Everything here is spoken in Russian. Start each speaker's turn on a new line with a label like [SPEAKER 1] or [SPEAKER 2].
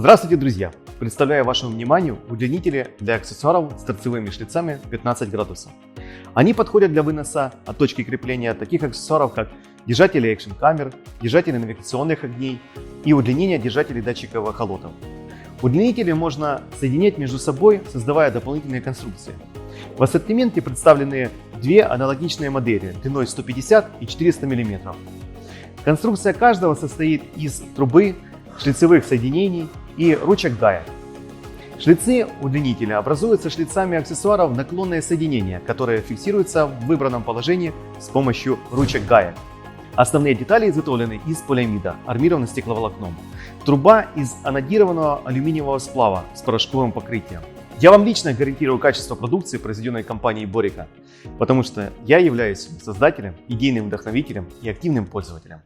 [SPEAKER 1] Здравствуйте, друзья! Представляю вашему вниманию удлинители для аксессуаров с торцевыми шлицами 15 градусов. Они подходят для выноса от точки крепления таких аксессуаров, как держатели экшн-камер, держатели навигационных огней и удлинение держателей датчиков охолотов. Удлинители можно соединять между собой, создавая дополнительные конструкции. В ассортименте представлены две аналогичные модели длиной 150 и 400 мм. Конструкция каждого состоит из трубы, шлицевых соединений и ручек гаек. Шлицы удлинителя образуются шлицами аксессуаров наклонное соединение, которое фиксируется в выбранном положении с помощью ручек гаек. Основные детали изготовлены из полиамида, армированы стекловолокном. Труба из анодированного алюминиевого сплава с порошковым покрытием. Я вам лично гарантирую качество продукции, произведенной компанией Борика, потому что я являюсь создателем, идейным вдохновителем и активным пользователем.